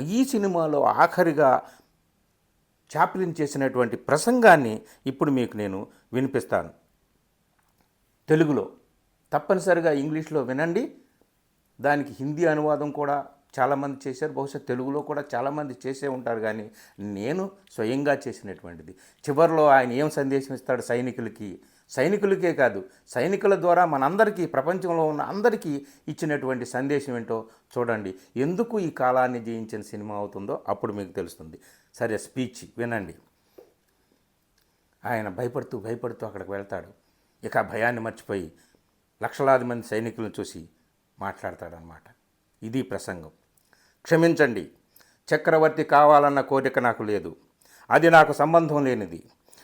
ఈ సినిమాలో ఆఖరిగా చాప్లిన్ చేసినటువంటి ప్రసంగాన్ని ఇప్పుడు మీకు నేను వినిపిస్తాను. తెలుగులో తప్పనిసరిగా ఇంగ్లీష్లో వినండి. దానికి హిందీ అనువాదం కూడా చాలామంది చేశారు. బహుశా తెలుగులో కూడా చాలామంది చేసే ఉంటారు కానీ నేను స్వయంగా చేసినటువంటిది. చివరిలో ఆయన ఏం సందేశం ఇస్తాడు సైనికులకి? సైనికులకే కాదు సైనికుల ద్వారా మనందరికీ ప్రపంచంలో ఉన్న అందరికీ ఇచ్చినటువంటి సందేశం ఏంటో చూడండి. ఎందుకు ఈ కాలాన్ని జయించిన సినిమా అవుతుందో అప్పుడు మీకు తెలుస్తుంది. సరే స్పీచ్ వినండి. ఆయన భయపడుతూ భయపడుతూ అక్కడికి వెళ్తాడు. ఇక భయాన్ని మర్చిపోయి లక్షలాది మంది సైనికులను చూసి మాట్లాడతాడనమాట ఇది ప్రసంగం. క్షమించండి. చక్రవర్తి కావాలన్న కోరిక నాకు లేదు. అది నాకు సంబంధం లేనిది.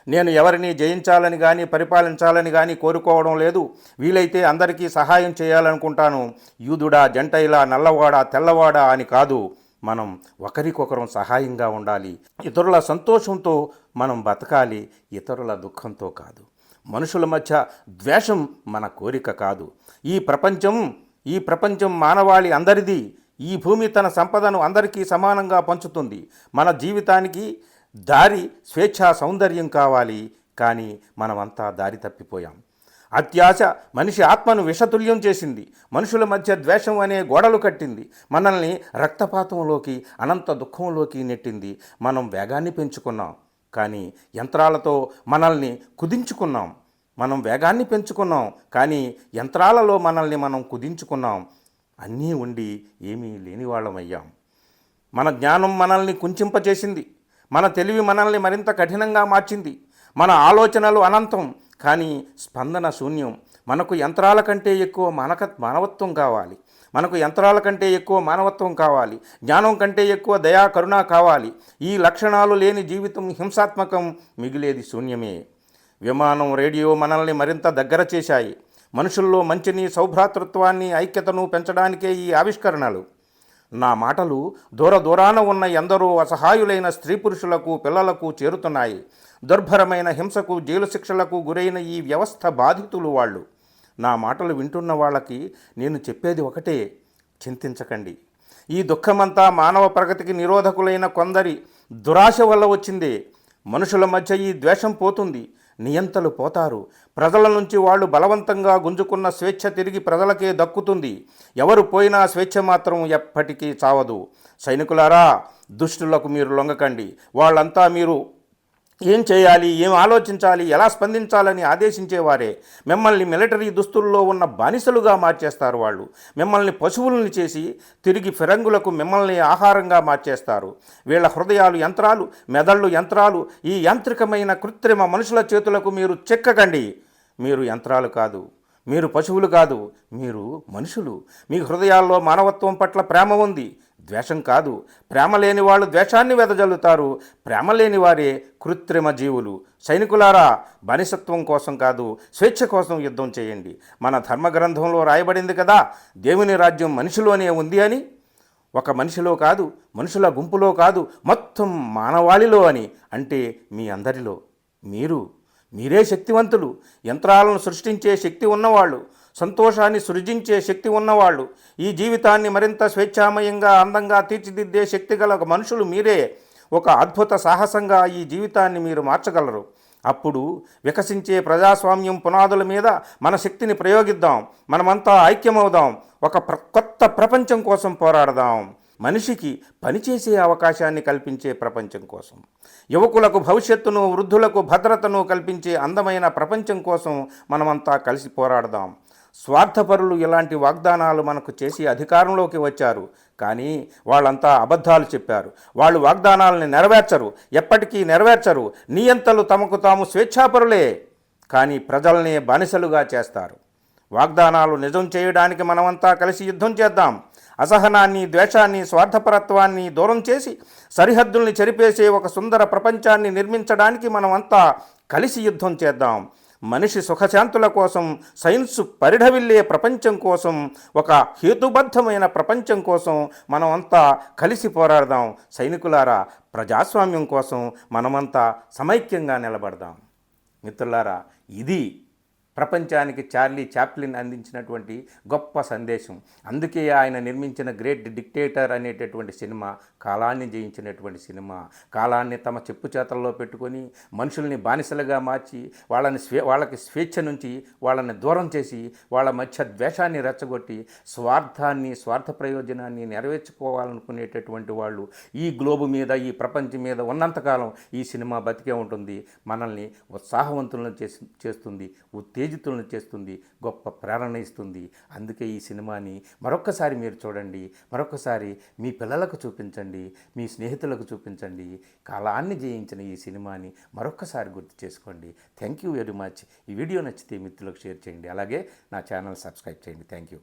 నేను ఎవరిని జయించాలని కానీ పరిపాలించాలని కానీ కోరుకోవడం లేదు. వీలైతే అందరికీ సహాయం చేయాలనుకుంటాను. యూదుడా జంటైలా నల్లవాడా తెల్లవాడా అని కాదు. మనం ఒకరికొకరం సహాయంగా ఉండాలి. ఇతరుల సంతోషంతో మనం బతకాలి. ఇతరుల దుఃఖంతో కాదు. మనుషుల మధ్య ద్వేషం మన కోరిక కాదు. ఈ ప్రపంచం ఈ ప్రపంచం మానవాళి అందరిది. ఈ భూమి తన సంపదను అందరికీ సమానంగా పంచుతుంది. మన జీవితానికి దారి స్వేచ్ఛా సౌందర్యం కావాలి. కానీ మనమంతా దారి తప్పిపోయాం. అత్యాశ మనిషి ఆత్మను విషతుల్యం చేసింది. మనుషుల మధ్య ద్వేషం అనే గోడలు కట్టింది. మనల్ని రక్తపాతంలోకి అనంత దుఃఖంలోకి నెట్టింది. మనం వేగాన్ని పెంచుకున్నాం. కానీ యంత్రాలతో మనల్ని కుదించుకున్నాం. మనం వేగాన్ని పెంచుకున్నాం. కానీ యంత్రాలలో మనల్ని మనం కుదించుకున్నాం. అన్నీ ఉండి ఏమీ లేని వాళ్ళమయ్యాం మన జ్ఞానం మనల్ని కుంచింపచేసింది. మన తెలివి మనల్ని మరింత కఠినంగా మార్చింది. మన ఆలోచనలు అనంతం కానీ స్పందన శూన్యం. మనకు యంత్రాల కంటే ఎక్కువ మనక మానవత్వం కావాలి. మనకు యంత్రాల కంటే ఎక్కువ మానవత్వం కావాలి. జ్ఞానం కంటే ఎక్కువ దయా కరుణ కావాలి. ఈ లక్షణాలు లేని జీవితం హింసాత్మకం మిగిలేది శూన్యమే. విమానం రేడియో మనల్ని మరింత దగ్గర చేశాయి. మనుషుల్లో మంచిని సౌభ్రాతృత్వాన్ని ఐక్యతను పెంచడానికే ఈ ఆవిష్కరణలు. నా మాటలు దూర దూరాన ఉన్న ఎందరో అసహాయులైన స్త్రీ పురుషులకు పిల్లలకు చేరుతున్నాయి. దుర్భరమైన హింసకు జైలు శిక్షలకు గురైన ఈ వ్యవస్థ బాధితులు వాళ్ళు. నా మాటలు వింటున్న వాళ్ళకి నేను చెప్పేది ఒకటే చింతించకండి. ఈ దుఃఖమంతా మానవ ప్రగతికి నిరోధకులైన కొందరి దురాశ వల్ల వచ్చిందే. మనుషుల మధ్య ఈ ద్వేషం పోతుంది. నియంతలు పోతారు. ప్రజల నుంచి వాళ్ళు బలవంతంగా గుంజుకున్న స్వేచ్ఛ తిరిగి ప్రజలకే దక్కుతుంది. ఎవరు పోయినా స్వేచ్ఛ మాత్రం ఎప్పటికీ చావదు. సైనికులారా దుష్టులకు మీరు లొంగకండి. వాళ్ళంతా మీరు ఏం చేయాలి ఏం ఆలోచించాలి ఎలా స్పందించాలని ఆదేశించేవారే. మిమ్మల్ని మిలిటరీ దుస్తుల్లో ఉన్న బానిసలుగా మార్చేస్తారు వాళ్ళు. మిమ్మల్ని పశువుల్ని చేసి తిరిగి ఫిరంగులకు మిమ్మల్ని ఆహారంగా మార్చేస్తారు. వీళ్ళ హృదయాలు యంత్రాలు మెదళ్ళు యంత్రాలు ఈ యాంత్రికమైన కృత్రిమ మనుషుల చేతులకు మీరు చెక్కకండి. మీరు యంత్రాలు కాదు మీరు పశువులు కాదు మీరు మనుషులు. మీ హృదయాల్లో మానవత్వం పట్ల ప్రేమ ఉంది. ద్వేషం కాదు. ప్రేమ లేని వాళ్ళు ద్వేషాన్ని వెదజల్లుతారు. ప్రేమ లేని వారే కృత్రిమ జీవులు. సైనికులారా బానిసత్వం కోసం కాదు స్వేచ్ఛ కోసం యుద్ధం చేయండి. మన ధర్మగ్రంథంలో రాయబడింది కదా దేవుని రాజ్యం మనిషిలోనే ఉంది అని. ఒక మనిషిలో కాదు మనుషుల గుంపులో కాదు మొత్తం మానవాళిలో అని. అంటే మీ అందరిలో. మీరు మీరే శక్తివంతులు. యంత్రాలను సృష్టించే శక్తి ఉన్నవాళ్ళు. సంతోషాన్ని సృజించే శక్తి ఉన్నవాళ్ళు. ఈ జీవితాన్ని మరింత స్వేచ్ఛామయంగా అందంగా తీర్చిదిద్దే శక్తి గల ఒక మనుషులు మీరే. ఒక అద్భుత సాహసంగా ఈ జీవితాన్ని మీరు మార్చగలరు. అప్పుడు వికసించే ప్రజాస్వామ్యం పునాదుల మీద మన శక్తిని ప్రయోగిద్దాం. మనమంతా ఐక్యమవుదాం. ఒక ప్ర కొత్త ప్రపంచం కోసం పోరాడదాం. మనిషికి పనిచేసే అవకాశాన్ని కల్పించే ప్రపంచం కోసం. యువకులకు భవిష్యత్తును వృద్ధులకు భద్రతను కల్పించే అందమైన ప్రపంచం కోసం మనమంతా కలిసి పోరాడదాం. స్వార్థపరులు ఇలాంటి వాగ్దానాలు మనకు చేసి అధికారంలోకి వచ్చారు. కానీ వాళ్ళంతా అబద్ధాలు చెప్పారు. వాళ్ళు వాగ్దానాలను నెరవేర్చరు. ఎప్పటికీ నెరవేర్చరు. నియంతలు తమకు తాము స్వేచ్ఛాపరులే. కానీ ప్రజల్ని బానిసలుగా చేస్తారు. వాగ్దానాలు నిజం చేయడానికి మనమంతా కలిసి యుద్ధం చేద్దాం. అసహనాన్ని ద్వేషాన్ని స్వార్థపరత్వాన్ని దూరం చేసి సరిహద్దుల్ని చెరిపేసే ఒక సుందర ప్రపంచాన్ని నిర్మించడానికి మనమంతా కలిసి యుద్ధం చేద్దాం. మనిషి సుఖశాంతుల కోసం సైన్సు పరిఢవిల్లే ప్రపంచం కోసం ఒక హేతుబద్ధమైన ప్రపంచం కోసం మనమంతా కలిసి పోరాడదాం. సైనికులారా ప్రజాస్వామ్యం కోసం మనమంతా సమైక్యంగా నిలబడదాం. మిత్రులారా ఇది ప్రపంచానికి చార్లీ చాప్లిన్ అందించినటువంటి గొప్ప సందేశం. అందుకే ఆయన నిర్మించిన గ్రేట్ డిక్టేటర్ అనేటటువంటి సినిమా కాలాన్ని జయించినటువంటి సినిమా. కాలాన్ని తమ చెప్పు చేతల్లో పెట్టుకొని మనుషుల్ని బానిసలుగా మార్చి వాళ్ళని స్వే వాళ్ళకి స్వేచ్ఛ నుంచి వాళ్ళని దూరం చేసి వాళ్ళ మధ్య ద్వేషాన్ని రెచ్చగొట్టి స్వార్థాన్ని స్వార్థ ప్రయోజనాన్ని నెరవేర్చుకోవాలనుకునేటటువంటి వాళ్ళు ఈ గ్లోబు మీద ఈ ప్రపంచం మీద ఉన్నంతకాలం ఈ సినిమా బతికే ఉంటుంది. మనల్ని ఉత్సాహవంతులను చేసి చేస్తుంది. ఉత్తేజితులను చేస్తుంది గొప్ప ప్రేరణ ఇస్తుంది. అందుకే ఈ సినిమాని మరొక్కసారి మీరు చూడండి మరొకసారి మీ పిల్లలకు చూపించండి మీ స్నేహితులకు చూపించండి. కాలాన్ని జయించిన ఈ సినిమాని మరొక్కసారి గుర్తు చేసుకోండి. Thank you very much. ఈ వీడియో నచ్చితే మిత్రులకు షేర్ చేయండి. అలాగే నా ఛానల్ సబ్స్క్రైబ్ చేయండి. Thank you.